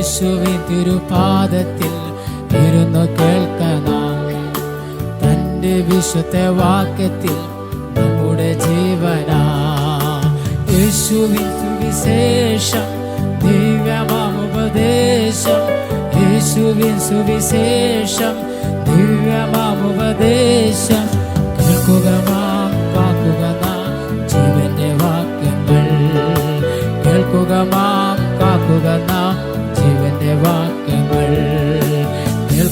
യേശുവിൻ തിരുപാദത്തിൽ ഇരുന്നു കേൾക്കണം. തന്റെ വിശുദ്ധ വാക്യത്തിൽ നമ്മുടെ ജീവനാ. യേശുവിൻ സുവിശേഷം ദിവ്യമാമുപദേശം യേശുവിൻ സുവിശേഷം ദിവ്യമാമുപദേശം കേൾക്കുക മാക്കുക ജീവന്റെ വാക്യങ്ങൾ. കേൾക്കുക നാം കാക്കുക നാം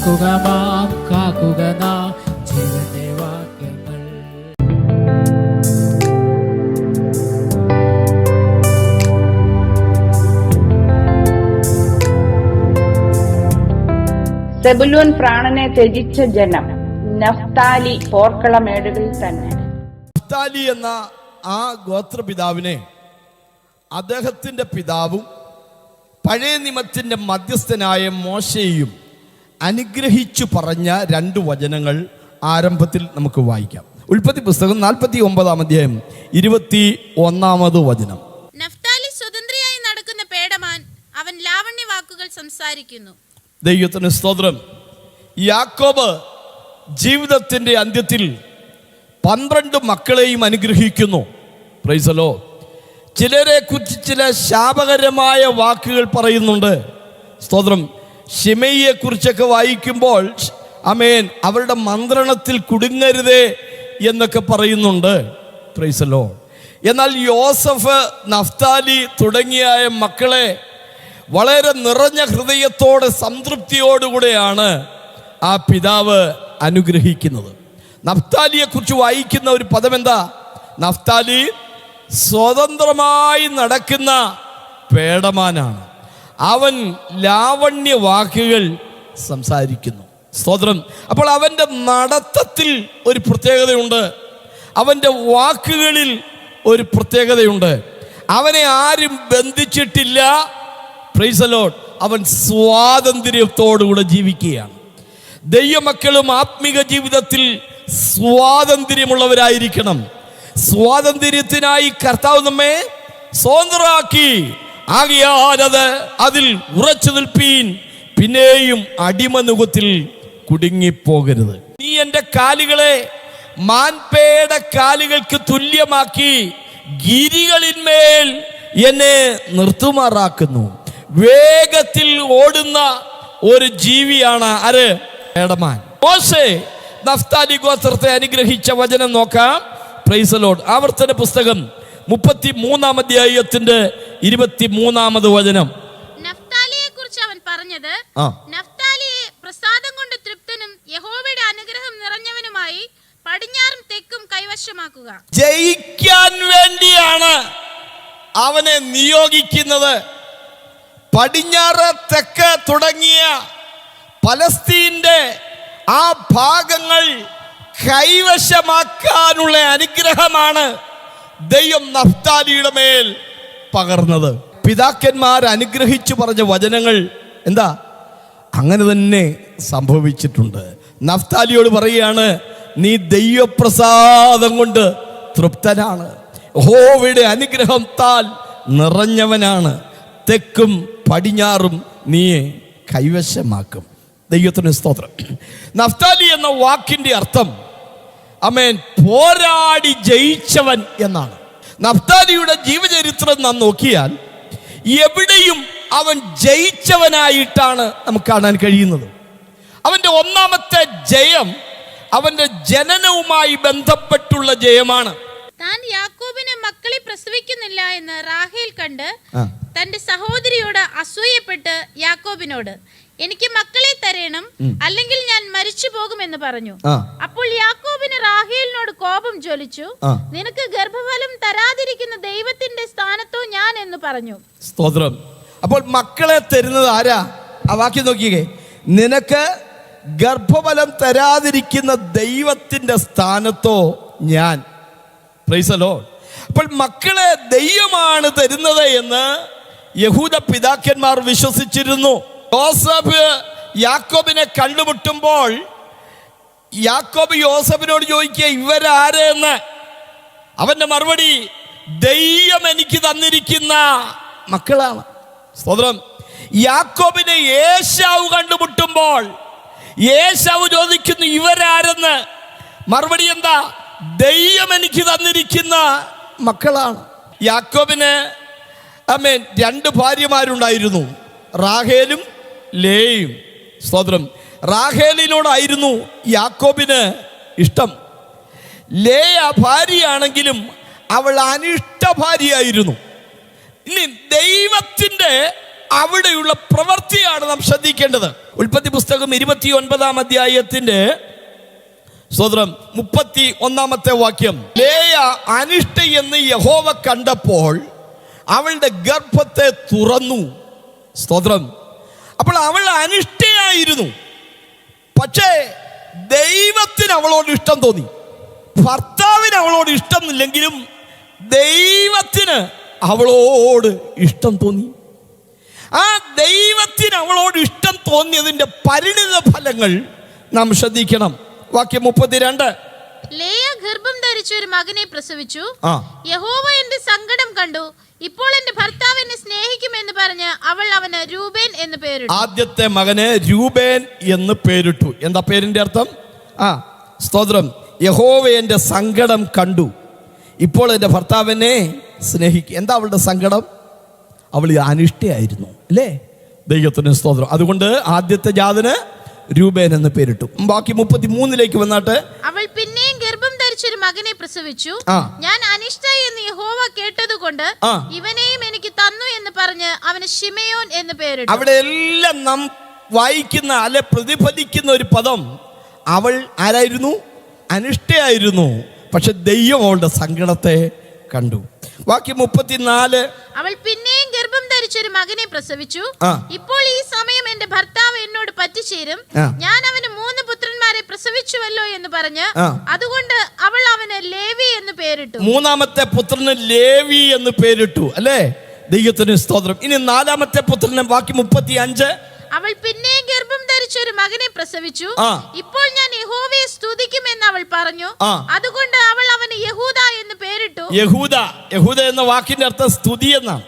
കേൾക്കുക മാം കാക്കുക നാം. ജീവന്റെ വാക്യങ്ങൾ. സെബുലൂൻ പ്രാണനെ ത്യജിച്ച ജനം നഫ്താലി പോർക്കളമേടുകളിൽ തന്നെ. നഫ്താലി എന്ന ആ ഗോത്രപിതാവിനെ അദ്ദേഹത്തിന്റെ പിതാവും പഴയ നിമത്തിന്റെ മധ്യസ്ഥനായ മോശയും അനുഗ്രഹിച്ചു പറഞ്ഞ രണ്ട് വചനങ്ങൾ ആരംഭത്തിൽ നമുക്ക് വായിക്കാം. ഉൽപ്പത്തി പുസ്തകം നാൽപ്പത്തി ഒമ്പതാം അധ്യായം ഇരുപത്തി ഒന്നാമത് വചനം. നഫ്താലി സ്വതന്ത്രയായി നടക്കുന്ന പേടമാൻ അവൻ ലാവണ്യ വാക്കുകൾ സംസാരിക്കുന്നു. ദൈവത്തിന് സ്തോത്രം. യാക്കോബ് ജീവിതത്തിന്റെ അന്ത്യത്തിൽ പന്ത്രണ്ട് മക്കളെയും അനുഗ്രഹിക്കുന്നു. പ്രൈസലോ ചിലരെ കുറിച്ച് ചില ശാപകരമായ വാക്കുകൾ പറയുന്നുണ്ട്. സ്തോത്രം. ഷിമയെ കുറിച്ചൊക്കെ വായിക്കുമ്പോൾ അമേൻ അവരുടെ മന്ത്രണത്തിൽ കുടുങ്ങരുതേ എന്നൊക്കെ പറയുന്നുണ്ട്. പ്രൈസലോ എന്നാൽ യോസഫ് നഫ്താലി തുടങ്ങിയ മക്കളെ വളരെ നിറഞ്ഞ ഹൃദയത്തോടെ സംതൃപ്തിയോടുകൂടെയാണ് ആ പിതാവ് അനുഗ്രഹിക്കുന്നത്. നഫ്താലിയെ കുറിച്ച് വായിക്കുന്ന ഒരു പദം എന്താ നഫ്താലി സ്വതന്ത്രമായി നടക്കുന്ന പേടമാനാണ്. അവൻ ലാവണ്യ വാക്കുകൾ സംസാരിക്കുന്നു. സ്തോത്രം. അപ്പോൾ അവന്റെ നടത്തത്തിൽ ഒരു പ്രത്യേകതയുണ്ട്. അവന്റെ വാക്കുകളിൽ ഒരു പ്രത്യേകതയുണ്ട്. അവനെ ആരും ബന്ധിച്ചിട്ടില്ല. പ്രൈസലോട്ട് അവൻ സ്വാതന്ത്ര്യത്തോടുകൂടെ ജീവിക്കുകയാണ്. ദൈവമക്കളും ആത്മിക ജീവിതത്തിൽ സ്വാതന്ത്ര്യമുള്ളവരായിരിക്കണം. സ്വാതന്ത്ര്യത്തിനായി കർത്താവ് നമ്മെ സ്വതന്ത്രമാക്കി ആകിയാലത് അതിൽ ഉറച്ചു നിൽപ്പീൻ പിന്നെയും അടിമനുഖത്തിൽ കുടുങ്ങിപ്പോകരുത്. നീ എന്റെ കാലുകളെ മാൻപേട കാലുകൾക്ക് തുല്യമാക്കി ഗിരികളിന്മേൽ എന്നെ നിർത്തുമാറാക്കുന്നു. വേഗത്തിൽ ഓടുന്ന ഒരു ജീവിയാണ് ആര്? ഏടമാൻ മോശേ നഫ്താലി ഗോത്രത്തെ അനുഗ്രഹിച്ച വചനം നോക്കാം. പ്രൈസലോഡ് ആവർത്തന പുസ്തകം മുപ്പത്തി മൂന്നാം അധ്യായത്തിന്റെ ഇരുപത്തി മൂന്നാമത് വചനം അവൻ പറഞ്ഞത്. നഫ്താലിയെ പ്രസാദം കൊണ്ട് തൃപ്തനും യഹോവയുടെ അനുഗ്രഹം നിറഞ്ഞവനുമായി പടിഞ്ഞാറും തെക്കും കൈവശമാക്കുക. ജയിക്കാൻ വേണ്ടിയാണ് അവനെ നിയോഗിക്കുന്നത്. പടിഞ്ഞാറ് തെക്ക് തുടങ്ങിയ പലസ്തീന്റെ ആ ഭാഗങ്ങൾ കൈവശമാക്കാനുള്ള അനുഗ്രഹമാണ് ദൈവം നഫ്താലിയുടെ മേൽ പകർന്നത്. പിതാക്കന്മാർ അനുഗ്രഹിച്ചു പറഞ്ഞ വചനങ്ങൾ എന്താ? അങ്ങനെ തന്നെ സംഭവിച്ചിട്ടുണ്ട്. നഫ്താലിയോട് പറയുകയാണ് നീ ദൈവപ്രസാദം കൊണ്ട് തൃപ്തനാണ്. ഹോവയുടെ അനുഗ്രഹം താൽ നിറഞ്ഞവനാണ്. തെക്കും പടിഞ്ഞാറും നീയെ കൈവശമാക്കും. ദൈവത്തിന് സ്തോത്രം. നഫ്താലി എന്ന വാക്കിന്റെ അർത്ഥം അമേൻ. പോരാടി ജയിച്ചവൻ എന്നാണ്. നഫ്താലിയുടെ ജീവചരിത്രം നാം നോക്കിയാൽ എവിടെയും അവൻ ജയിച്ചവനായിട്ടാണ് നമുക്ക് കാണാൻ കഴിയുന്നത്. അവന്റെ ഒന്നാമത്തെ ജയം അവന്റെ ജനനവുമായി ബന്ധപ്പെട്ടുള്ള ജയമാണ്. താൻ യാക്കോബിനെ മക്കളെ പ്രസവിക്കുന്നില്ല എന്ന് റാഹേൽ കണ്ട്. തന്റെ സഹോദരിയോട് അസൂയപ്പെട്ട് യാക്കോബിനോട് എനിക്ക് മക്കളെ തരണം അല്ലെങ്കിൽ ഞാൻ മരിച്ചു പോകുമെന്ന് പറഞ്ഞു. അപ്പോൾ യാക്കോബിന് റാഹേലിനോട് കോപം ജ്വലിച്ചു. നിനക്ക് ഗർഭഫലം തരാതിരിക്കുന്ന ദൈവത്തിന്റെ സ്ഥാനത്തോ ഞാൻ എന്ന് പറഞ്ഞു. സ്തോത്രം. അപ്പോൾ മക്കളെ തരുന്നത് ആരാ? ആ വാക്യം നോക്കിയേ നിനക്ക് ഗർഭഫലം തരാതിരിക്കുന്ന ദൈവത്തിന്റെ സ്ഥാനത്തോ ഞാൻ. പ്രൈസലോ അപ്പോൾ മക്കളെ ദൈവമാണ് തരുന്നത് എന്ന് യഹൂദ പിതാക്കന്മാർ വിശ്വസിച്ചിരുന്നു. യോസഫ് യാക്കോബിനെ കണ്ടുമുട്ടുമ്പോൾ യാക്കോബ് യോസഫിനോട് ചോദിക്കുക ഇവരാരെന്ന് അവന്റെ മറുപടി ദൈവം എനിക്ക് തന്നിരിക്കുന്ന മക്കളാണ്. സ്തോത്രം. യാക്കോബിനെ യേശാവ് കണ്ടുമുട്ടുമ്പോൾ യേശാവ് ചോദിക്കുന്നു ഇവരാരെന്ന്? മറുപടി എന്താ? ദൈവം എനിക്ക് തന്നിരിക്കുന്ന മക്കളാണ്. യാക്കോബിന് അമ്മേൻ രണ്ട് ഭാര്യമാരുണ്ടായിരുന്നു. റാഹേലും ലേയും. സ്തോത്രം. റാഹേലിനോടായിരുന്നു യാക്കോബിന് ഇഷ്ടം. ലേയ ഭാര്യയാണെങ്കിലും അവൾ അനിഷ്ട ഭാര്യയായിരുന്നു. ഇനി ദൈവത്തിന്റെ അവിടെയുള്ള പ്രവൃത്തിയാണ് നാം ശ്രദ്ധിക്കേണ്ടത്. ഉൽപ്പത്തി പുസ്തകം ഇരുപത്തി ഒൻപതാം അധ്യായത്തിന്റെ സ്വതന്ത്രം മുപ്പത്തി ഒന്നാമത്തെ വാക്യം. ലേയ അനിഷ്ട എന്ന് യഹോവ കണ്ടപ്പോൾ അവളുടെ ഗർഭത്തെ തുറന്നു. സ്തോത്രം. അപ്പോൾ അവൾ അനിഷ്ടയായിരുന്നു. പക്ഷേ ദൈവത്തിന് അവളോട് ഇഷ്ടം തോന്നി. ഭർത്താവിന് അവളോട് ഇഷ്ടമില്ലെങ്കിലും ദൈവത്തിന് അവളോട് ഇഷ്ടം തോന്നി. ആ ദൈവത്തിന് അവളോട് ഇഷ്ടം തോന്നിയതിന്റെ പരിണിത ഫലങ്ങൾ നാം ശ്രദ്ധിക്കണം. വാക്യം മുപ്പത്തിരണ്ട്. ലേയ ഗർഭം ധരിച്ചു ഒരു മകനെ പ്രസവിച്ചു. യഹോവ എന്റെ സങ്കടം കണ്ടു. ഇപ്പോൾ എന്റെ ഭർത്താവ് എന്നെ സ്നേഹിക്കുമെന്ന് പറഞ്ഞ് അവൾ അവന് രൂപേൻ എന്ന് പേരിട്ടു. ആദ്യത്തെ മകന് രൂപേൻ എന്ന് പേരിട്ടു. എന്താ പേരിന്റെ അർത്ഥം? ആ. സ്തോത്രം. യഹോവ എന്റെ സങ്കടം കണ്ടു. ഇപ്പോൾ എന്റെ ഭർത്താവിനെ സ്നേഹിക്കും. എന്താ അവളുടെ സങ്കടം? അവൾ അനിഷ്ടയായിരുന്നു അല്ലേ? ദൈവത്തിന് സ്തോത്രം. അതുകൊണ്ട് ആദ്യത്തെ ജാതിന് രൂപേൻ എന്ന് പേരിട്ടു. ബാക്കി മുപ്പത്തി മൂന്നിലേക്ക് വന്നാട്ട്. അവൾ ധരിച്ച ഒരു മകനെ പ്രസവിച്ചു. ഞാൻ അനിഷ്ട എന്ന് യഹോവ കേട്ടതുകൊണ്ട്. ഇവനെയും എനിക്ക് തന്നു എന്ന് പറഞ്ഞ് അവന് ഷിമയോൻ എന്ന് പേരിട്ടു. അവിടെ എല്ലാം നാം വായിക്കുന്ന അല്ലെ പ്രതിഫലിക്കുന്ന ഒരു പദം. അവൾ ആരായിരുന്നു? അനിഷ്ടയായിരുന്നു പക്ഷെ ദൈവം അവളുടെ സങ്കടത്തെ കണ്ടു. ബാക്കി മുപ്പത്തിനാല്. അവൾ പിന്നെയും ഗർഭം ധരിച്ചൊരു മകനെ പ്രസവിച്ചു. ഇപ്പോൾ ഈ സമയം എന്റെ ഭർത്താവ് എന്നോട് പറ്റിച്ചേരും. ഞാൻ അവന് മൂന്ന് പുത്രന്മാരെ പ്രസവിച്ചുവല്ലോ എന്ന് പറഞ്ഞ് അതുകൊണ്ട് അവൾ അവന് ലേവി എന്ന് പേരിട്ടു. മൂന്നാമത്തെ പുത്രന് ലേവി എന്ന് പേരിട്ടു അല്ലേ? ദൈവത്തിന് സ്തോത്രം. ഇനി നാലാമത്തെ പുത്രന് ബാക്കി മുപ്പത്തി അഞ്ച് അവൾ പിന്നെയും ഗർഭം ധരിച്ച ഒരു മകനെ പ്രസവിച്ചു. ഇപ്പോൾ ഞാൻ യഹോവയെ സ്തുതിക്കുമെന്ന് അവൾ പറഞ്ഞു. അതുകൊണ്ട് അവൾ അവന് യഹൂദ എന്ന് പേരിട്ടു. യഹൂദ യഹൂദ എന്ന വാക്കിന്റെ അർത്ഥം സ്തുതി എന്നാണ്.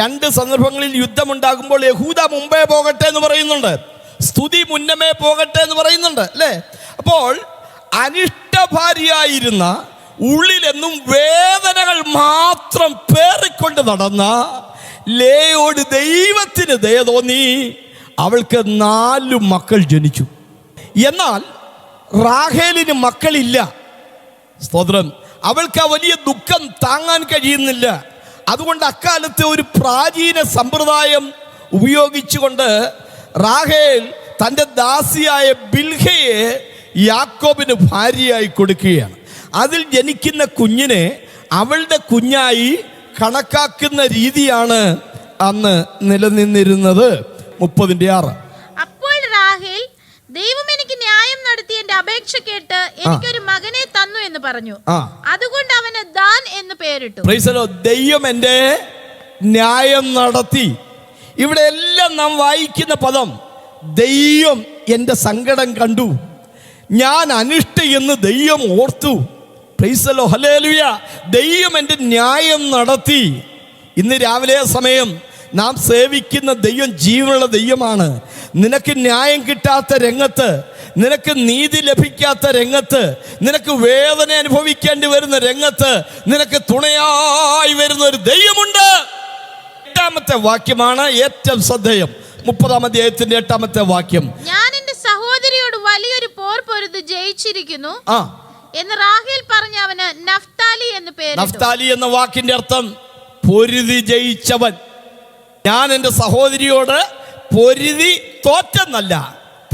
രണ്ട് സന്ദർഭങ്ങളിൽ യുദ്ധമുണ്ടാകുമ്പോൾ യഹൂദ മുമ്പേ പോകട്ടെ എന്ന് പറയുന്നുണ്ട്. സ്തുതി മുന്നമേ പോകട്ടെ എന്ന് പറയുന്നുണ്ട് അല്ലേ? അപ്പോൾ അനിഷ്ട ഭാര്യയായിരുന്ന ഉള്ളിലെന്നും വേദനകൾ മാത്രം പേറിക്കൊണ്ട് നടന്ന ലേയോട് ദൈവത്തിന് ദയ തോന്നി അവൾക്ക് നാലു മക്കൾ ജനിച്ചു. എന്നാൽ റാഹേലിന് മക്കളില്ല. സ്തോത്രം. അവൾക്ക് ആ വലിയ ദുഃഖം താങ്ങാൻ കഴിയുന്നില്ല. അതുകൊണ്ട് അക്കാലത്തെ ഒരു പ്രാചീന സമ്പ്രദായം ഉപയോഗിച്ചുകൊണ്ട് റാഹേൽ തന്റെ ദാസിയായ ബിൽഹയെ യാക്കോബിന് ഭാര്യയായി കൊടുക്കുകയാണ്. അതിൽ ജനിക്കുന്ന കുഞ്ഞിനെ അവളുടെ കുഞ്ഞായി കണക്കാക്കുന്ന രീതിയാണ് അന്ന് നിലനിന്നിരുന്നത്. മുപ്പതിന്റെ ആറ്. അപ്പോൾ റാഹേൽ ദൈവം എനിക്ക് ന്യായം നടത്തി എന്റെ അപേക്ഷ കേട്ട് എനിക്കൊരു മകനെ തന്നു എന്ന് പറഞ്ഞു. അതുകൊണ്ട് അവന് ദാൻ എന്ന് പേരിട്ടു. ദൈവം എന്റെ ന്യായം നടത്തി. ഇവിടെ എല്ലാം നാം വായിക്കുന്ന പദം ദൈവം എന്റെ സങ്കടം കണ്ടു. ഞാൻ അനിഷ്ട എന്ന് ദൈവം ഓർത്തു. പ്രൈസലോ ഹലേലുയ ദൈവം എന്റെ ന്യായം നടത്തി. ഇന്ന് രാവിലെ സമയം നാം സേവിക്കുന്ന ദൈവം ജീവനുള്ള ദൈവമാണ്. നിനക്ക് ന്യായം കിട്ടാത്ത രംഗത്ത് നിനക്ക് നീതി ലഭിക്കാത്ത രംഗത്ത് നിനക്ക് വേദന അനുഭവിക്കേണ്ടി വരുന്ന രംഗത്ത് നിനക്ക് തുണയായി വരുന്ന ഒരു ദൈവമുണ്ട്. എട്ടാമത്തെ വാക്യമാണ് ഏറ്റവും ശ്രദ്ധേയം. മുപ്പതാം അധ്യായത്തിന്റെ എട്ടാമത്തെ വാക്യം. ഞാൻ എന്റെ സഹോദരിയോട് വലിയൊരു പോർ പൊരുത് ജയിച്ചിരിക്കുന്നു ആ. എന്ന് റാഹേൽ പറഞ്ഞ അവന് നഫ്താലി എന്ന് പേര് നഫ്താലി എന്ന വാക്കിന്റെ അർത്ഥം പൊരുതി ജയിച്ചവൻ. ഞാൻ എന്റെ സഹോദരിയോട് പൊരുതി തോറ്റെന്നല്ല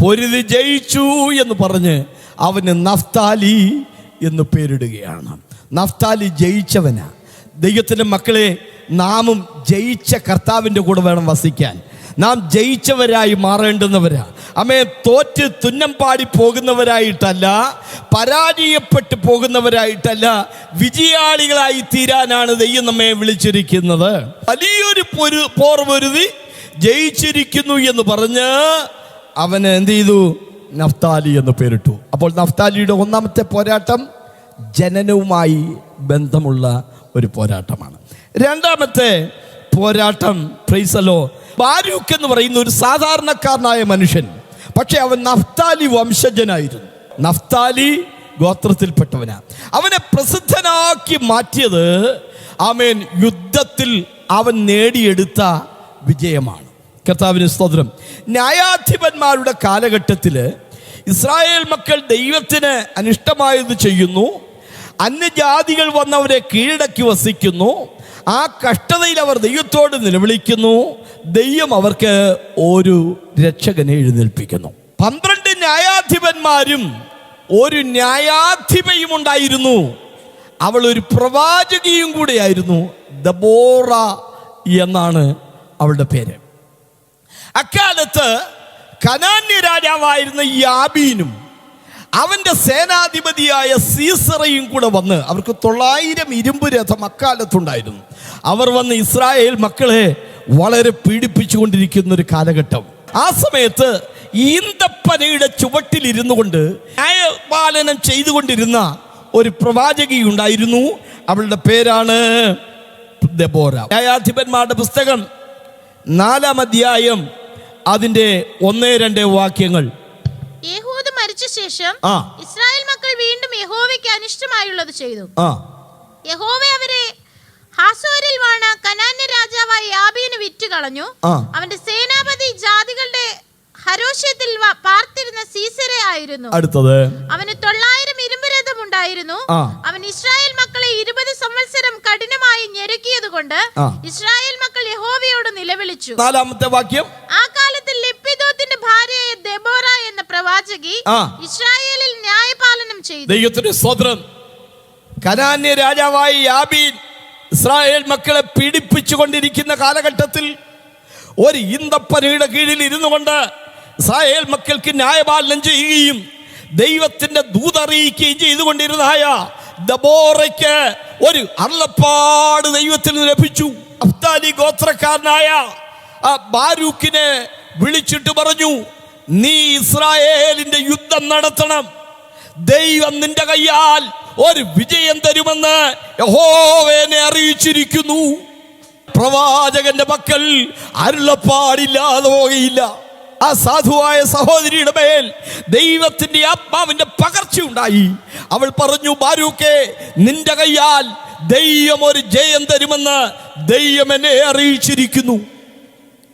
പൊരുതി ജയിച്ചു എന്ന് പറഞ്ഞ് അവന് നഫ്താലി എന്ന് പേരിടുകയാണ്. നഫ്താലി ജയിച്ചവനാ. ദൈവത്തിന്റെ മക്കളെ നാമും ജയിച്ച കർത്താവിന്റെ കൂടെ വേണം വസിക്കാൻ. നാം ജയിച്ചവരായി മാറേണ്ടുന്നവരാണ് അമ്മേ തോറ്റ് തുന്നം പാടി പോകുന്നവരായിട്ടല്ല പരാജയപ്പെട്ടു പോകുന്നവരായിട്ടല്ല വിജയാളികളായി തീരാനാണ് ദൈവം നമ്മെ വിളിച്ചിരിക്കുന്നത്. വലിയൊരു പൊരു പോർ പൊരുതി ജയിച്ചിരിക്കുന്നു എന്ന് പറഞ്ഞ് അവന് എന്ത് ചെയ്തു? നഫ്താലി എന്ന് പേരിട്ടു. അപ്പോൾ നഫ്താലിയുടെ ഒന്നാമത്തെ പോരാട്ടം ജനനവുമായി ബന്ധമുള്ള ഒരു പോരാട്ടമാണ്. രണ്ടാമത്തെ പോരാട്ടം പ്രൈസലോ ബാരൂക്ക് എന്ന് പറയുന്ന ഒരു സാധാരണക്കാരനായ മനുഷ്യൻ. പക്ഷെ അവൻ നഫ്താലി വംശജനായിരുന്നു. നഫ്താലി ഗോത്രത്തിൽപ്പെട്ടവനാണ് അവനെ പ്രസിദ്ധനാക്കി മാറ്റിയത് ആമേൻ യുദ്ധത്തിൽ അവൻ നേടിയെടുത്ത വിജയമാണ്. കർത്താവിന് സ്തോത്രം. ന്യായാധിപന്മാരുടെ കാലഘട്ടത്തിൽ ഇസ്രായേൽ മക്കൾ ദൈവത്തിന് അനിഷ്ടമായത് ചെയ്യുന്നു. അന്യജാതികൾ വന്നവരെ കീഴടക്കി വസിക്കുന്നു. ആ കഷ്ടതയിൽ അവർ ദൈവത്തോട് നിലവിളിക്കുന്നു. ദൈവം അവർക്ക് ഒരു രക്ഷകനെ എഴുന്നേൽപ്പിക്കുന്നു. പന്ത്രണ്ട് ന്യായാധിപന്മാരും ഒരു ന്യായാധിപയും ഉണ്ടായിരുന്നു. അവൾ ഒരു പ്രവാചകിയും കൂടെയായിരുന്നു. ദബോറ എന്നാണ് അവളുടെ പേര്. അക്കാലത്ത് കനാന്യ രാജാവായിരുന്ന യാബീനും അവന്റെ സേനാധിപതിയായ സീസറയും കൂടെ വന്ന് അവർക്ക് തൊള്ളായിരം ഇരുമ്പ് രഥം അക്കാലത്തുണ്ടായിരുന്നു. അവർ വന്ന് ഇസ്രായേൽ മക്കളെ വളരെ പീഡിപ്പിച്ചുകൊണ്ടിരിക്കുന്ന ഒരു കാലഘട്ടം. ആ സമയത്ത് ഈന്തപ്പനയുടെ ചുവട്ടിലിരുന്നു കൊണ്ട് ന്യായപാലനം ചെയ്തുകൊണ്ടിരുന്ന ഒരു പ്രവാചകിയുണ്ടായിരുന്നു അവളുടെ പേരാണ് ദബോര. ന്യായാധിപന്മാരുടെ പുസ്തകം നാലാം അധ്യായം അതിന്റെ ഒന്നേ രണ്ട് വാക്യങ്ങൾ. യേഹൂദ് മരിച്ച ശേഷം ഇസ്രായേൽ മക്കൾ വീണ്ടും യഹോവയ്ക്ക് അനിഷ്ടമായുള്ളത് ചെയ്തു. യഹോവ അവരെ ഹാസോരിൽ വാണ കനാന്യ രാജാവായ യാബീന് വിറ്റ് കളഞ്ഞു. അവന്റെ സേനാപതി ജാതികളുടെ ഹരോഷ്യത്തിൽ പാർത്തിരുന്ന സീസരെ ആയിരുന്നു. അടുത്തത്. അവന് തൊള്ളായിരം ഇരുമ്പ് ഉണ്ടായിരുന്നു അവൻ ഇസ്രായേൽ മക്കളെ ഇരുപത് സംവത്സരം കഠിനമായി ഞെരുക്കിയത് കൊണ്ട് ഇസ്രായേൽ മക്കൾ യഹോവയോട് നിലവിളിച്ചു. നാലാമത്തെ വാക്യം. ആ കാലത്ത് ലിപ്പിദോത്തിന്റെ ഭാര്യയായ ദെബോറ എന്ന പ്രവാചകി ഇസ്രായേലിൽ ന്യായപാലനം ചെയ്തു. ദൈവത്തിന്റെ സ്വതന്ത്രം കനാന്യ രാജാവായ യാബീൻ ഇസ്രായേൽ മക്കളെ പീഡിപ്പിച്ചു കൊണ്ടിരിക്കുന്ന കാലഘട്ടത്തിൽ ഒരു ഇന്തപ്പനയുടെ കീഴിൽ ഇരുന്നു കൊണ്ട് ഇസ്രായേൽ മക്കൾക്ക് ന്യായപാലനം ചെയ്യുകയും ദൈവത്തിന്റെ ദൂതറിയിക്കുകയും ചെയ്തുകൊണ്ടിരുന്നതായ ദബോറയ്ക്ക് ഒരു അള്ളപ്പാട് ദൈവത്തിൽ നിന്ന് ലഭിച്ചു. അഫ്താലി ഗോത്രക്കാരനായ ആ ബാരൂക്കിനെ വിളിച്ചിട്ട് പറഞ്ഞു നീ ഇസ്രായേലിന്റെ യുദ്ധം നടത്തണം. ദൈവം നിന്റെ കയ്യാൽ ഒരു വിജയം തരുമെന്ന് യഹോവേനെ അറിയിച്ചിരിക്കുന്നു. പ്രവാചകന്റെ പക്കൽ അരുളപ്പാടില്ലാതെ പോകയില്ല ആ സാധുവായ സഹോദരിയുടെ മേൽ ദൈവത്തിന്റെ ആത്മാവിന്റെ പകർച്ചയുണ്ടായി അവൾ പറഞ്ഞു ബാരൂക്കെ നിന്റെ കയ്യാൽ ദൈവം ഒരു ജയം തരുമെന്ന് ദൈവം എന്നെ അറിയിച്ചിരിക്കുന്നു.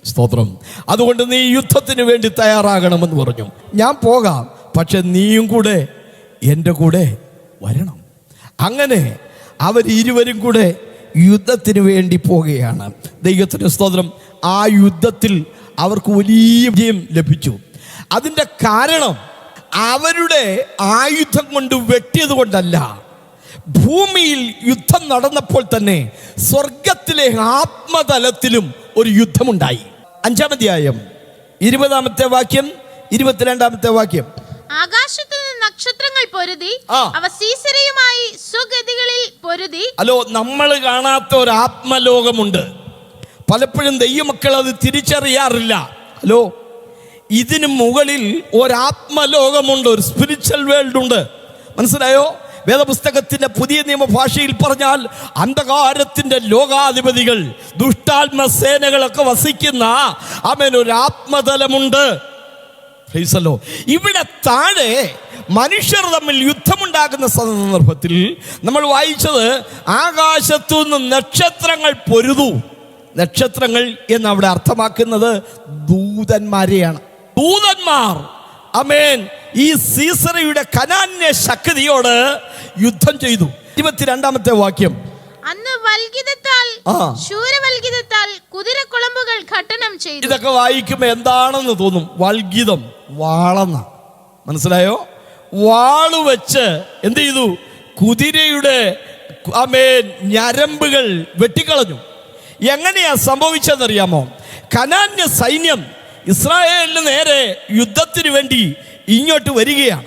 സ്തോത്രം. അതുകൊണ്ട് നീ യുദ്ധത്തിന് വേണ്ടി തയ്യാറാകണമെന്ന് പറഞ്ഞു. ഞാൻ പോകാം പക്ഷെ നീയും കൂടെ എന്റെ കൂടെ വരണം. അങ്ങനെ അവർ ഇരുവരും കൂടെ യുദ്ധത്തിന് വേണ്ടി പോകുകയാണ് ദൈവത്തിന്റെ സ്തോത്രം ആ യുദ്ധത്തിൽ അവർക്ക് വലിയ വിജയം ലഭിച്ചു. അതിന്റെ കാരണം അവരുടെ ആയുധം കൊണ്ട് വെട്ടിയത് കൊണ്ടല്ല. ഭൂമിയിൽ യുദ്ധം നടന്നപ്പോൾ തന്നെ സ്വർഗത്തിലെ ആത്മതലത്തിലും ഒരു യുദ്ധമുണ്ടായി. അഞ്ചാമധ്യായം ഇരുപതാമത്തെ വാക്യം ഇരുപത്തിരണ്ടാമത്തെ വാക്യം. ആകാശത്ത് നക്ഷത്രങ്ങൾ പൊരുതി അവ സീസരയുമായി സ്വഗതികളിൽ പൊരുതി. ഹലോ നമ്മൾ കാണാത്ത ഒരു ആത്മലോകമുണ്ട്. പലപ്പോഴും ദൈവമക്കൾ അത് തിരിച്ചറിയാറില്ല. ഹലോ? ഇതിന് മുകളിൽ ഒരാത്മലോകമുണ്ട് ഒരു സ്പിരിച്വൽ വേൾഡ് ഉണ്ട്. മനസ്സിലായോ? വേദപുസ്തകത്തിന്റെ പുതിയ നിയമഭാഷയിൽ പറഞ്ഞാൽ അന്ധകാരത്തിന്റെ ലോകാധിപതികൾ ദുഷ്ടാത്മ സേനകളൊക്കെ വസിക്കുന്ന അവൻ ഒരു ആത്മതലമുണ്ട് ഫൈസലോ ഇവിടെ താഴെ മനുഷ്യർ തമ്മിൽ യുദ്ധമുണ്ടാകുന്ന സന്ദർഭത്തിൽ നമ്മൾ വായിച്ചത് ആകാശത്തു നിന്ന് നക്ഷത്രങ്ങൾ പൊരുതു. നക്ഷത്രങ്ങൾ എന്ന് അവിടെ അർത്ഥമാക്കുന്നത് ദൂതന്മാരെയാണ്. ദൂതന്മാർ. അമേൻ ഈ സീസറയുടെ കനാന്യ ശക്തിയോട് യുദ്ധം ചെയ്തു. ഇരുപത്തിരണ്ടാമത്തെ വാക്യം. അന്ന് വൽഗിതത്താൽ ആ. ശൂരവൽഗിതത്താൽ കുതിരക്കുളമ്പുകൾ ഘട്ടനം ചെയ്തു. ഇതൊക്കെ വായിക്കുമ്പോൾ എന്താണെന്ന് തോന്നും? വൽഗിതം വാളെന്ന. മനസ്സിലായോ? വാൾ വെച്ച് എന്ത് ചെയ്തു? കുതിരയുടെ അമേൻ ഞരമ്പുകൾ വെട്ടിക്കളഞ്ഞു. എങ്ങനെയാ സംഭവിച്ചതെന്നറിയാമോ? കനാന്യ സൈന്യം ഇസ്രായേലിന് നേരെ യുദ്ധത്തിന് വേണ്ടി ഇങ്ങോട്ട് വരികയാണ്.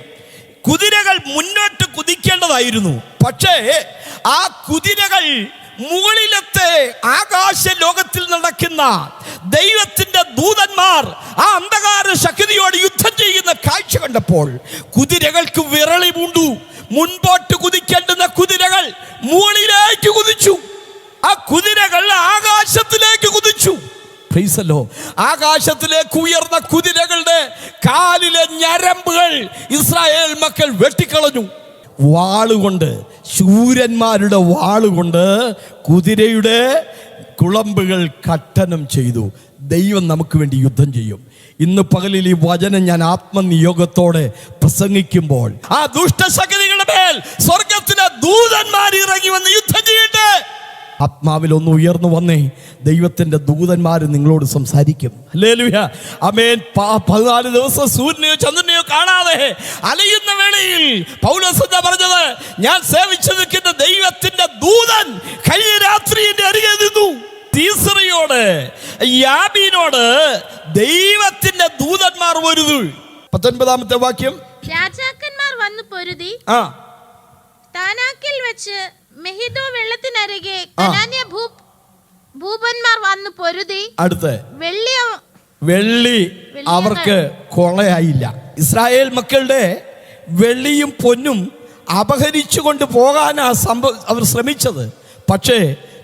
കുതിരകൾ മുന്നോട്ട് കുതിക്കേണ്ടതായിരുന്നു. പക്ഷേ ആ കുതിരകൾ മുകളിലത്തെ ആകാശ ലോകത്തിൽ നടക്കുന്ന ദൈവത്തിന്റെ ദൂതന്മാർ ആ അന്ധകാര ശക്തിയോട് യുദ്ധം ചെയ്യുന്ന കാഴ്ച കണ്ടപ്പോൾ കുതിരകൾക്ക് വിരളി പൂണ്ടു മുൻപോട്ട് കുതിക്കേണ്ടുന്ന കുതിരകൾ മുകളിലേക്ക് കുതിച്ചു. ആ കുതിരകൾ ആകാശത്തിലേക്ക് കുതിച്ചു. പ്രീസല്ലോ ആകാശത്തിലേക്ക് ഉയർന്ന കുതിരകളുടെ കാലിലെ ഞരമ്പുകൾ ഇസ്രായേൽ മക്കൾ വെട്ടിക്കളഞ്ഞു. വാളുകൊണ്ട് ശൂരന്മാരുടെ വാളുകൊണ്ട് കുതിരയുടെ കുളമ്പുകൾ കട്ടനം ചെയ്തു. ദൈവം നമുക്ക് വേണ്ടി യുദ്ധം ചെയ്യും. ഇന്ന് പകലിൽ ഈ വചനം ഞാൻ ആത്മനിയോഗത്തോടെ പ്രസംഗിക്കുമ്പോൾ ആ ദുഷ്ടശക്തികളുടെ മേൽ സ്വർഗത്തിലെ ദൂതന്മാർ ഇറങ്ങി വന്ന് യുദ്ധം ചെയ്യട്ടെ. ആത്മാവിൽ ഒന്ന് ഉയർന്നു വന്നേ. ദൈവത്തിന്റെ ദൂതന്മാർ നിങ്ങളോട് സംസാരിക്കും. അമേൻ പതിനാല് ദിവസം സൂര്യനെയോ ചന്ദ്രനെയോ കാണാതെ അലയുന്ന വേളയിൽ പൗലോസ് പറഞ്ഞത്? ഞാൻ സേവിച്ചു നിൽക്കുന്ന ദൈവത്തിന്റെ ദൂതൻ കഴിഞ്ഞ രാത്രി എന്റെ അരികെ നിന്നു. തീസറിയോട് യാബീനോട് ദൈവത്തിന്റെ ദൂതന്മാർ വരുന്നു പത്തൊൻപതാമത്തെ വാക്യം. രാജാക്കന്മാർ വന്നു പൊരുതി. ആ. താനാക്കിൽ വെച്ച് മെഹിദോ വെള്ളത്തിനരികെ കനാന്യ ഭൂ ഭൂപന്മാർ വന്നു പൊരുതി. അടുത്ത്. വെള്ളി വെള്ളി അവർക്ക് കൊളയായില്ല ഇസ്രായേൽ മക്കളുടെ വെള്ളിയും പൊന്നും അപഹരിച്ചു കൊണ്ട് പോകാനാ സംഭവ അവർ ശ്രമിച്ചത്. പക്ഷേ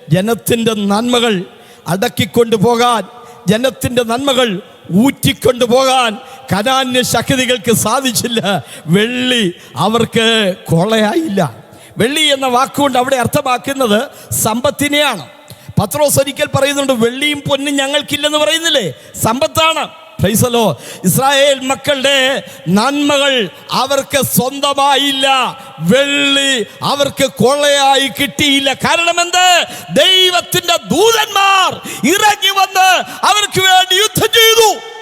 ജനത്തിന്റെ നന്മകൾ അടക്കിക്കൊണ്ട് പോകാൻ ജനത്തിന്റെ നന്മകൾ ഊറ്റിക്കൊണ്ടു പോകാൻ കനാന്യ ശക്തികൾക്ക് സാധിച്ചില്ല. വെള്ളി അവർക്ക് കൊളയായില്ല വെള്ളി എന്ന വാക്കുകൊണ്ട് അവിടെ അർത്ഥമാക്കുന്നത് സമ്പത്തിനെയാണ്. പത്രോസ് ഒരിക്കൽ പറയുന്നുണ്ട് വെള്ളിയും പൊന്നും ഞങ്ങൾക്കില്ലെന്ന് പറയുന്നില്ലേ? സമ്പത്താണ്. പ്രൈസലോ ഇസ്രായേൽ മക്കളുടെ നന്മകൾ അവർക്ക് സ്വന്തമായില്ല. വെള്ളി അവർക്ക് കൊള്ളയായി കിട്ടിയില്ല. കാരണം എന്ത്? ദൈവത്തിന്റെ ദൂതന്മാർ ഇറങ്ങി വന്ന് അവർക്ക് വേണ്ടി യുദ്ധം ചെയ്തു.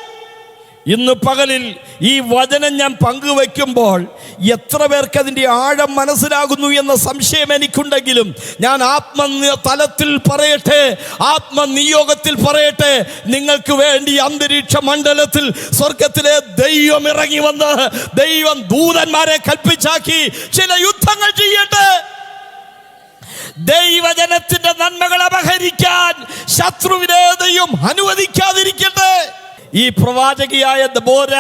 ഇന്ന് പകലിൽ ഈ വചനം ഞാൻ പങ്കുവെക്കുമ്പോൾ എത്ര പേർക്ക് അതിന്റെ ആഴം മനസ്സിലാകുന്നു എന്ന സംശയം എനിക്കുണ്ടെങ്കിലും ഞാൻ ആത്മ തലത്തിൽ പറയട്ടെ ആത്മനിയോഗത്തിൽ പറയട്ടെ നിങ്ങൾക്ക് വേണ്ടി അന്തരീക്ഷ മണ്ഡലത്തിൽ സ്വർഗത്തിലെ ദൈവം ഇറങ്ങി വന്ന് ദൈവം ദൂതന്മാരെ കൽപ്പിച്ചാക്കി ചില യുദ്ധങ്ങൾ ചെയ്യട്ടെ. ദൈവജനത്തിന്റെ നന്മകൾ അപഹരിക്കാൻ ശത്രുവിനേതയും അനുവദിക്കാതിരിക്കട്ടെ. ഈ പ്രവാചകിയായ ദബോര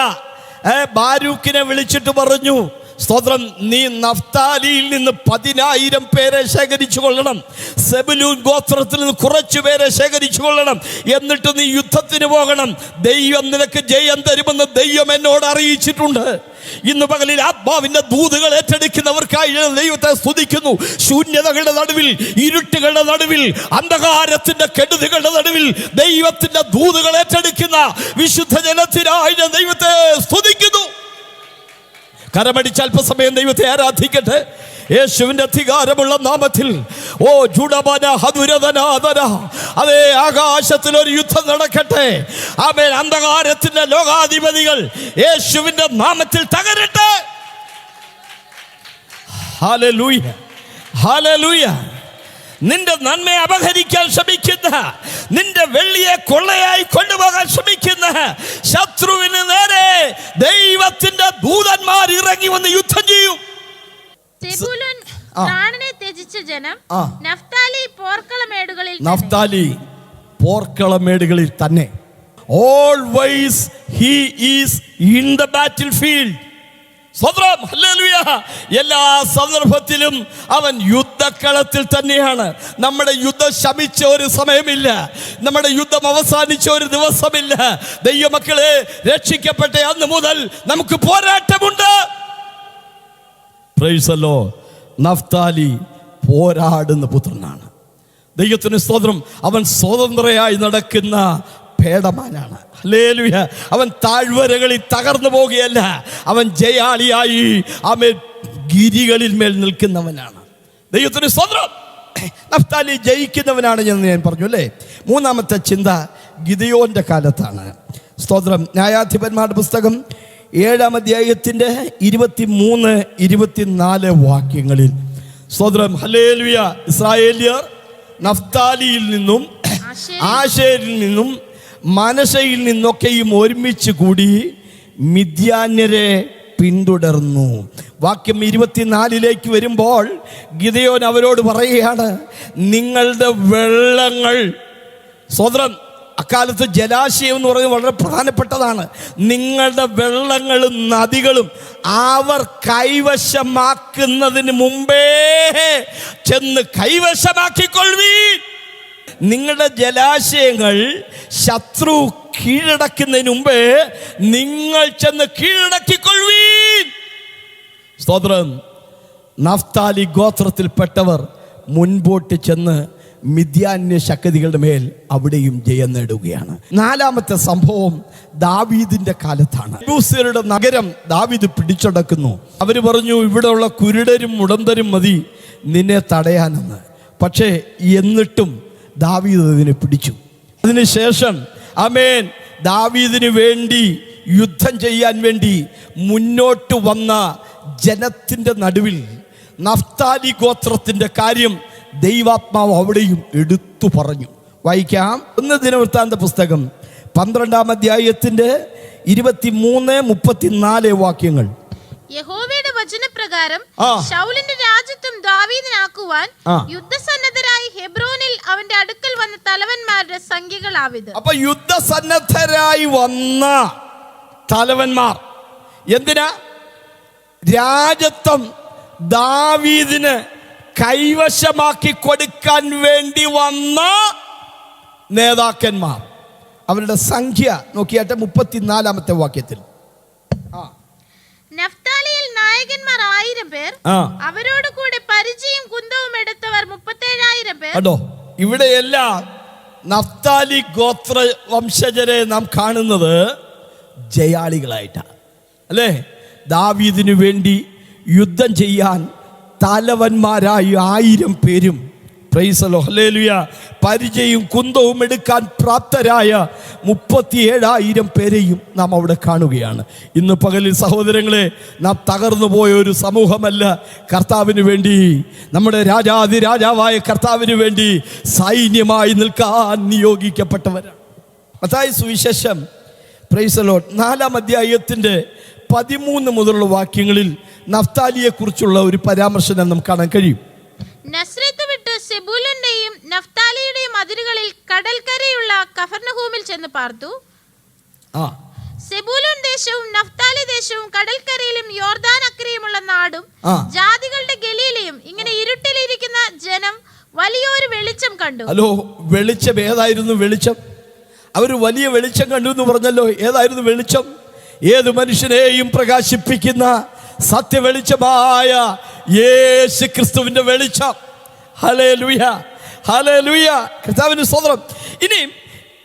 ബാരൂക്കിനെ വിളിച്ചിട്ട് പറഞ്ഞു സ്തോത്രം നീ നഫ്താലിയിൽ നിന്ന് പതിനായിരം പേരെ ശേഖരിച്ചു കൊള്ളണം സെബലൂൻ ഗോത്രത്തിൽ നിന്ന് കുറച്ചു പേരെ ശേഖരിച്ചു കൊള്ളണം എന്നിട്ട് നീ യുദ്ധത്തിന് പോകണം. ദൈവം നിനക്ക് ജയം തരുമെന്ന് ദൈവം എന്നോട് അറിയിച്ചിട്ടുണ്ട്. ഇന്ന് പകലിൽ ആത്മാവിന്റെ ദൂതുകൾ ഏറ്റെടുക്കുന്നവർക്കായി ദൈവത്തെ സ്തുതിക്കുന്നു. ശൂന്യതകളുടെ നടുവിൽ ഇരുട്ടുകളുടെ നടുവിൽ അന്ധകാരത്തിന്റെ കെടുതികളുടെ നടുവിൽ ദൈവത്തിന്റെ ദൂതുകൾ ഏറ്റെടുക്കുന്ന വിശുദ്ധ ജനത്തിനായി ദൈവത്തെ സ്തുതിക്കുന്നു. കരമടിച്ച് അല്പസമയം ദൈവത്തെ ആരാധിക്കട്ടെ. യേശുവിന്റെ അധികാരമുള്ള നാമത്തിൽ ഓ ജുഡബന ഹതുരതനാദന അതേ ആകാശത്തിൽ ഒരു യുദ്ധം നടക്കട്ടെ. ആമേൻ. അന്ധകാരത്തിന്റെ ലോകാധിപതികൾ യേശുവിന്റെ നാമത്തിൽ തകരട്ടെ. ഹാലലൂയ ഹാലലൂയ നിന്റെ നന്മയെ അപഹരിക്കാൻ ശ്രമിക്കുന്ന നിന്റെ വെള്ളിയെ കൊള്ളയായി കൊണ്ടുപോകാൻ ശ്രമിക്കുന്ന ശത്രുവിന് നേരെ ദൈവത്തിന്റെ ദൂതന്മാർ ഇറങ്ങി വന്ന് യുദ്ധം ചെയ്യും. ത്യജിച്ച ജനം നഫ്താലി പോർക്കളമേടുകളിൽ തന്നെ. നഫ്താലി പോർക്കളമേടുകളിൽ തന്നെ. Always he is in the battle field എല്ലാ സന്ദർഭത്തിലും അവൻ യുദ്ധക്കളത്തിൽ തന്നെയാണ്. നമ്മുടെ യുദ്ധം ശമിച്ച ഒരു സമയമില്ല. നമ്മുടെ യുദ്ധം അവസാനിച്ച ഒരു ദിവസമില്ല. ദൈവമക്കളെ രക്ഷിക്കപ്പെട്ട അന്ന് മുതൽ നമുക്ക് പോരാട്ടമുണ്ട്. നഫ്താലി പോരാടുന്ന പുത്രനാണ്. ദൈവത്തിന് സ്തോത്രം. അവൻ സ്വതന്ത്രയായി നടക്കുന്ന പേടമാനാണ്. ഹല്ലേലൂയ. അവൻ താഴ്വരകളിൽ തകർന്നു പോകുകയല്ല. അവൻ ജയാളിയായി. അവൻ ഗിരികളിൽ മേൽ നിൽക്കുന്നവനാണ്. ദൈവത്തിന് സ്വന്തം നഫ്താലി ജയിക്കുന്നവനാണ് എന്ന് ഞാൻ പറഞ്ഞു അല്ലേ? മൂന്നാമത്തെ ചിന്ത ഗിദയോന്റെ കാലത്താണ്. സ്തോത്രം. ന്യായാധിപന്മാരുടെ പുസ്തകം ഏഴാം അധ്യായത്തിന്റെ ഇരുപത്തി മൂന്ന് ഇരുപത്തിനാല് വാക്യങ്ങളിൽ. സ്തോത്രം. ഹലേലുയ ഇസ്രായേലിയർ നഫ്താലിയിൽ നിന്നും ആശേരിൽ നിന്നും മനശയിൽ നിന്നൊക്കെയും ഒരുമിച്ച് കൂടി മിഥ്യാന്യരെ പിന്തുടർന്നു. വാക്യം ഇരുപത്തിനാലിലേക്ക് വരുമ്പോൾ ഗിതയോൻ അവരോട് പറയുകയാണ് നിങ്ങളുടെ വെള്ളങ്ങൾ സ്വതന്ത്രം അക്കാലത്ത് ജലാശയം എന്ന് പറയുന്നത് വളരെ പ്രധാനപ്പെട്ടതാണ്. നിങ്ങളുടെ വെള്ളങ്ങളും നദികളും അവർ കൈവശമാക്കുന്നതിന് മുമ്പേ ചെന്ന് കൈവശമാക്കിക്കൊള്ളുവീൻ. നിങ്ങളുടെ ജലാശയങ്ങൾ ശത്രു കീഴടക്കുന്നതിന് മുമ്പേ നിങ്ങൾ ചെന്ന് കീഴടക്കിക്കൊള്ളുവീൻ. സ്തോത്രം. നഫ്താലി ഗോത്രത്തിൽപ്പെട്ടവർ മുൻപോട്ട് ചെന്ന് മിഥ്യാന്യ ശക്തികളുടെ മേൽ അവിടെയും ജയം നേടുകയാണ്. നാലാമത്തെ സംഭവം ദാവീദിന്റെ കാലത്താണ്. നഗരം ദാവീദ് പിടിച്ചടക്കുന്നു. അവർ പറഞ്ഞു ഇവിടെയുള്ള കുരുടരും മുടന്തരും മതി. നിന്നെ തടയാനെന്ന്. പക്ഷേ എന്നിട്ടും ദാവീദ് അതിനെ പിടിച്ചു. അതിനുശേഷം അമേൻ ദാവീദിന് വേണ്ടി യുദ്ധം ചെയ്യാൻ വേണ്ടി മുന്നോട്ട് വന്ന ജനത്തിന്റെ നടുവിൽ നഫ്താലി ഗോത്രത്തിന്റെ കാര്യം ദൈവാത്മാവ് അവിടെയും എടുത്തു പറഞ്ഞു. വായിക്കാം. ഒന്ന് ദിനവൃത്താന്ത പുസ്തകം പന്ത്രണ്ടാം അധ്യായത്തിന്റെ ഇരുപത്തി മൂന്ന് മുപ്പത്തിനാല് വാക്യങ്ങൾ. യഹോവയുടെ വചനപ്രകാരം. ശൗലിന്റെ രാജ്യത്വം ദാവീദിനാക്കുവാൻ യുദ്ധസന്നദ്ധരായി ഹെബ്രോനിൽ അവന്റെ അടുക്കൽ വന്ന തലവന്മാരുടെ സംഖ്യകളാവിത്. അപ്പൊ യുദ്ധസന്നദ്ധരായി വന്ന തലവന്മാർ എന്തിനാ? രാജത്വം ദാവീദിന് കൈവശമാക്കി കൊടുക്കാൻ വേണ്ടി വന്ന നേതാക്കന്മാർ. അവരുടെ സംഖ്യ നോക്കിയാട്ടെ മുപ്പത്തിനാലാമത്തെ വാക്യത്തിൽ. നായകന്മാർ ആയിരം പേർ. അവരോട് കൂടെ പരിചയം കുന്തവും എടുത്തവർ മുപ്പത്തേഴായിരം പേർ. അതോ ഇവിടെയെല്ലാം നഫ്താലി ഗോത്ര വംശജരെ നാം കാണുന്നത് ജയാളികളായിട്ടാണ് അല്ലേ? ദാവീദിനു വേണ്ടി യുദ്ധം ചെയ്യാൻ തലവന്മാരായി ആയിരം പേരും പരിചയും കുന്തവും എടുക്കാൻ പ്രാപ്തരായ മുപ്പത്തിയേഴായിരം പേരെയും നാം അവിടെ കാണുകയാണ്. ഇന്ന് പകലിൽ സഹോദരങ്ങളെ നാം തകർന്നു പോയ ഒരു സമൂഹമല്ല. കർത്താവിന് വേണ്ടി നമ്മുടെ രാജാതി രാജാവായ കർത്താവിന് വേണ്ടി സൈന്യമായി നിൽക്കാൻ നിയോഗിക്കപ്പെട്ടവരാണ്. അതായത് സുവിശേഷം പ്രൈസലോ നാലാം അധ്യായത്തിന്റെ പതിമൂന്ന് മുതലുള്ള വാക്യങ്ങളിൽ നഫ്താലിയെക്കുറിച്ചുള്ള ഒരു പരാമർശനം നമുക്ക് കാണാൻ കഴിയും. നസ്രത്ത് സെബൂലന്റെയും നഫ്താലിയുടെയും അതിരുകളിൽ കടൽക്കരയുള്ള കഫർണഹൂമിൽ ചെന്ന് പാർത്തു. സെബൂലൂൻ ദേശവും നഫ്താലി ദേശവും കടൽക്കരയിലും യോർദാൻ അക്കരയുമുള്ള നാടും ജാതികളുടെ ഗലീലയും ഇങ്ങനെ ഇരുട്ടിലിരിക്കുന്ന ജനം വലിയൊരു വെളിച്ചം കണ്ടു. ഹലോ വെളിച്ചം ഏതായിരുന്നു വെളിച്ചം? അവർ വലിയ വെളിച്ചം കണ്ടു എന്ന് പറഞ്ഞല്ലോ. ഏതായിരുന്നു വെളിച്ചം? ഏത് മനുഷ്യനെയും പ്രകാശിപ്പിക്കുന്ന സത്യവെളിച്ചമായ യേശു ക്രിസ്തുവിന്റെ വെളിച്ചം. കർത്താവിന് സ്വതന്ത്രം ഇനി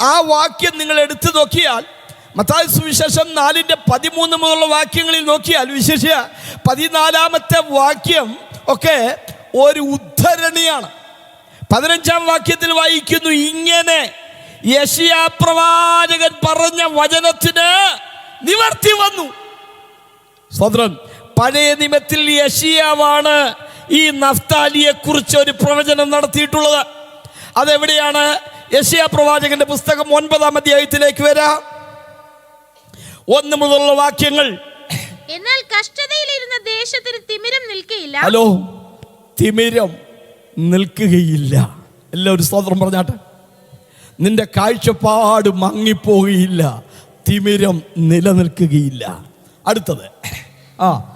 ആ വാക്യം നിങ്ങൾ എടുത്തു നോക്കിയാൽ മത്തായ സുവിശേഷം നാലിന്റെ പതിമൂന്ന് മുതലുള്ള വാക്യങ്ങളിൽ നോക്കിയാൽ വിശേഷ പതിനാലാമത്തെ വാക്യം ഒക്കെ ഒരു ഉദ്ധരണിയാണ്. പതിനഞ്ചാം വാക്യത്തിൽ വായിക്കുന്നു ഇങ്ങനെ യശിയാ പ്രവാചകൻ പറഞ്ഞ വചനത്തിന് നിവർത്തി വന്നു. സ്വതന്ത്രം പഴയ നിമത്തിൽ യശിയാവാണ് ഈ നഫ്താലിയെ കുറിച്ച് ഒരു പ്രവചനം നടത്തിയിട്ടുള്ളത്. അതെവിടെയാണ്? യശിയ പ്രവാചകന്റെ പുസ്തകം ഒൻപതാം അധ്യായത്തിലേക്ക് വരാം. ഒന്ന് മുതലുള്ള വാക്യങ്ങൾ. എന്നാൽ കഷ്ടതയിലിരുന്ന ദേശത്തിന് തിമിരം നിൽക്കയില്ല. ഹലോ തിമിരം നിൽക്കുകയില്ല. എല്ലാവരും സ്തോത്രം പറഞ്ഞാട്ടെ. നിന്റെ കാഴ്ചപ്പാട് മങ്ങിപ്പോകുകയില്ല തിമിരം നിലനിൽക്കുകയില്ല. അടുത്തത്. ആ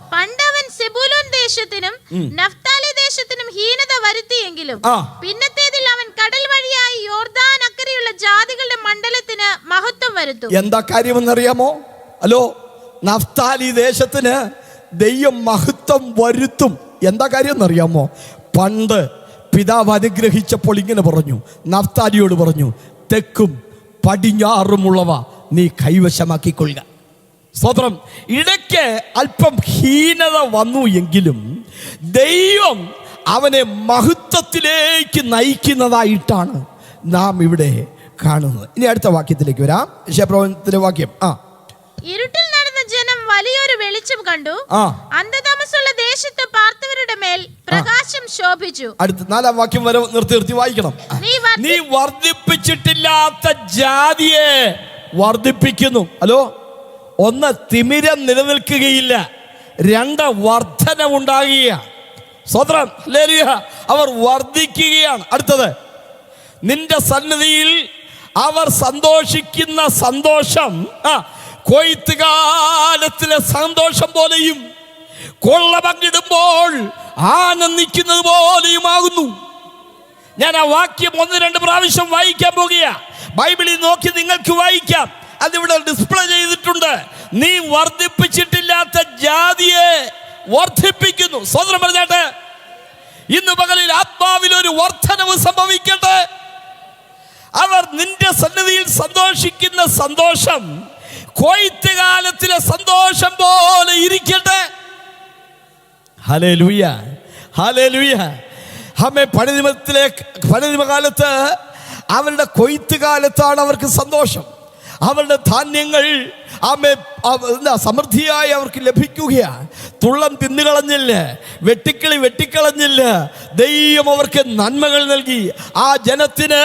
ദേശത്തിനും നഫ്താലി ദേശത്തിനും ഹീനത വരുത്തിയെങ്കിലും. പിന്നത്തേതിൽ അവൻ കടൽ വഴിയായി യോർദാൻ അക്കരെയുള്ള ജാതികളുടെ മണ്ഡലത്തിന് മഹത്വം വരുത്തും. എന്താ കാര്യമെന്നറിയാമോ? ഹലോ നഫ്താലി ദേശത്തിന് ദൈവം മഹത്വം വരുത്തും. എന്താ കാര്യം എന്നറിയാമോ പണ്ട് പിതാവ് അനുഗ്രഹിച്ചപ്പോൾ ഇങ്ങനെ പറഞ്ഞു. നഫ്താലിയോട് പറഞ്ഞു തെക്കും പടിഞ്ഞാറുമുള്ളവ നീ കൈവശമാക്കിക്കൊള്ളുക. സ്വതന്ത്രം ഇടയ്ക്ക് അല്പം ഹീനത വന്നു എങ്കിലും ദൈവം അവനെ മഹത്വത്തിലേക്ക് നയിക്കുന്നതായിട്ടാണ് നാം ഇവിടെ കാണുന്നത്. ഇനി അടുത്ത വാക്യത്തിലേക്ക് വരാം. യശപ്രവചനത്തിലെ വാക്യം. ആ. ഇരുട്ടിൽ നടന്ന ജനം വലിയൊരു വെളിച്ചം കണ്ടു. ആ. അന്ധതമസുള്ള ദേശത്ത് പാർത്തവരുടെ മേൽ പ്രകാശം ശോഭിച്ചു. അടുത്ത നാലാം വാക്യം വരെ നിർത്തി നിർത്തി വായിക്കണം. നീ വർദ്ധിപ്പിച്ചിട്ടില്ലാത്ത ജാതിയെ വർദ്ധിപ്പിക്കുന്നു. ഹലോ? ഒന്ന് തിമിരം നിലനിൽക്കുകയില്ല. രണ്ട് വർധനവുണ്ടാകുകയാണ് സ്വതന്ത്രം. അവർ വർദ്ധിക്കുകയാണ് അടുത്തത് നിന്റെ സന്നിധിയിൽ അവർ സന്തോഷിക്കുന്ന സന്തോഷം ആ കൊയ്ത്ത് കാലത്തിലെ സന്തോഷം പോലെയും കൊള്ള പങ്കിടുമ്പോൾ ആനന്ദിക്കുന്നത് പോലെയുമാകുന്നു. ഞാൻ ആ വാക്യം ഒന്ന് രണ്ട് പ്രാവശ്യം വായിക്കാൻ പോകുക ബൈബിളിൽ നോക്കി നിങ്ങൾക്ക് വായിക്കാം. അതിവിടെ ഡിസ്പ്ലേ ചെയ്തിട്ടുണ്ട്. നീ വർദ്ധിപ്പിച്ചിട്ടില്ലാത്ത ജാതിയെ വർദ്ധിപ്പിക്കുന്നു. സ്വതന്ത്രം പറഞ്ഞാട്ടെ ഇന്ന് പകലിൽ ആത്മാവിൽ ഒരു വർധനവ് സംഭവിക്കട്ടെ. അവർ നിന്റെ സന്നിധിയിൽ സന്തോഷിക്കുന്ന സന്തോഷം കൊയ്ത്ത് കാലത്തിലെ സന്തോഷം പോലെ ഇരിക്കട്ടെ. ഹലേ ലൂയ ഹലേ ലൂയ അമ്മേ പണിനിമത്തിലെ പണിനിമകാലത്ത് അവരുടെ കൊയ്ത്ത് കാലത്താണ് അവർക്ക് സന്തോഷം. അവരുടെ ധാന്യങ്ങൾ ആമ എന്താ സമൃദ്ധിയായി അവർക്ക് ലഭിക്കുകയാണ് തുള്ളം തിന്നുകളഞ്ഞില്ല? വെട്ടിക്കിളി വെട്ടിക്കളഞ്ഞില്ല? ദൈവം അവർക്ക് നന്മകൾ നൽകി. ആ ജനത്തിന്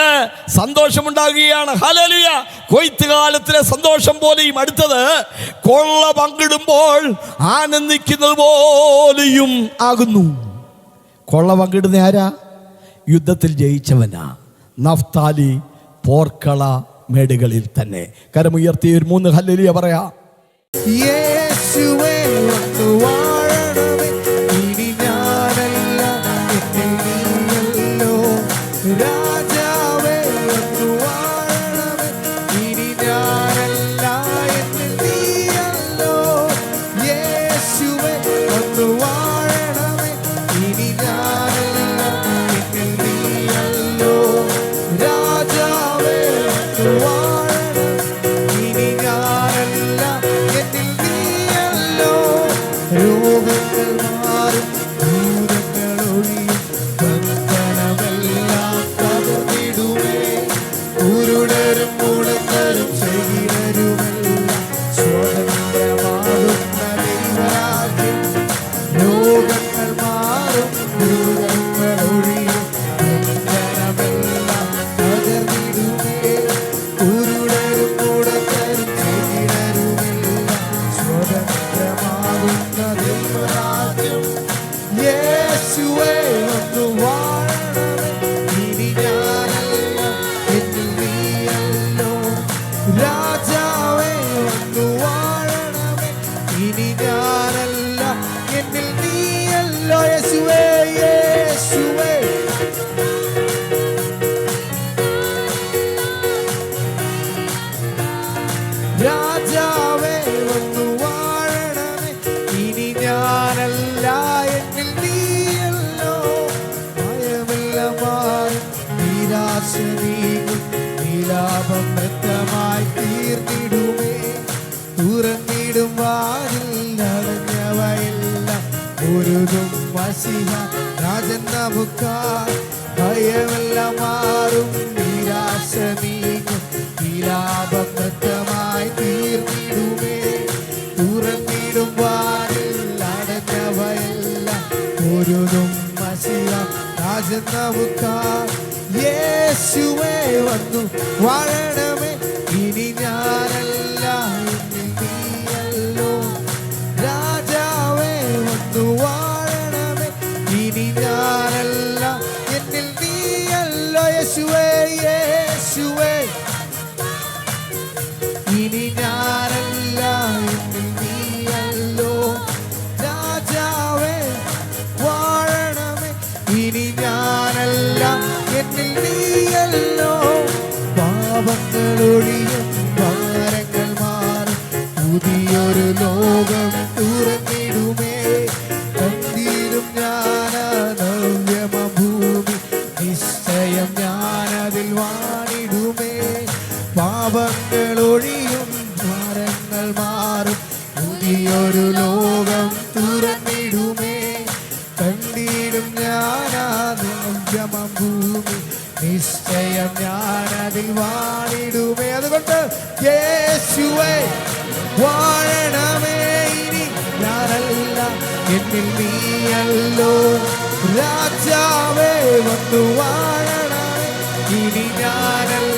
സന്തോഷമുണ്ടാകുകയാണ്. ഹലലിയ കൊയ്ത്ത് കാലത്തിലെ സന്തോഷം പോലെയും അടുത്തത് കൊള്ള പങ്കിടുമ്പോൾ ആനന്ദിക്കുന്നത് പോലെയും ആകുന്നു. കൊള്ള പങ്കിടുന്ന ആരാ? യുദ്ധത്തിൽ ജയിച്ചവനാ. നഫ്താലി പോർക്കള മേടുകളിൽ തന്നെ. കരമുയർത്തി ഒരു മൂന്ന് ഹല്ലേലൂയ പറയാം. നിലാപം നൃത്തമായി തീർന്നിടുമേ. തുറന്നിടും വാതിൽ അടഞ്ഞവയെല്ലാം ഒരുതും വസിഹ രാജൻ നമുക്കാർ ഭയമെല്ലാം മാറും നിരാശ നീങ്ങും. വിലാപം നൃത്തമായി തീർന്നിടുമേ. തുറന്നിടും വാതിൽ അടഞ്ഞവയെല്ലാം ഒരുതും മസിയ രാജൻ നമുക്കാർ യേശുവേ വന്നു വാഴണമേ. ഇനി ഞാനല്ല നീയല്ലോ. രാജാവേ വന്നു വാഴണമേ. ഇനി ഞാനല്ല എന്നിൽ നീയല്ലോ. യേശുവേ യേശുവേ. ഇനി ഞാനല്ല എന്നിൽ നീയല്ലോ. രാജാവേ വാഴണമേ. ഇനി ഞാനല്ല എന്നിൽ നീയല്ലോ. പാപങ്ങളൊഴിയും ഭാരങ്ങൾ മാറും പുതിയൊരു ലോകം തുറന്നിടുമേ. ഞാൻ നവ്യമ ഭൂമി നിശ്ചയം ഞാനതിൽ വാണിടുമേ. പാപങ്ങളൊഴിയും ഭാരങ്ങൾ മാറും പുതിയൊരു ലോകം തുറന്നിടുമേ. ഞാനതിൽ വാണിടുമേ അതുകൊണ്ട് യേശുവേ വാഴണമേ ഇനി. ഞാനല്ല എന്നിൽ നീയല്ലോ. രാജാവേ വന്നു വാഴണമേ. ഇനി ഞാനല്ല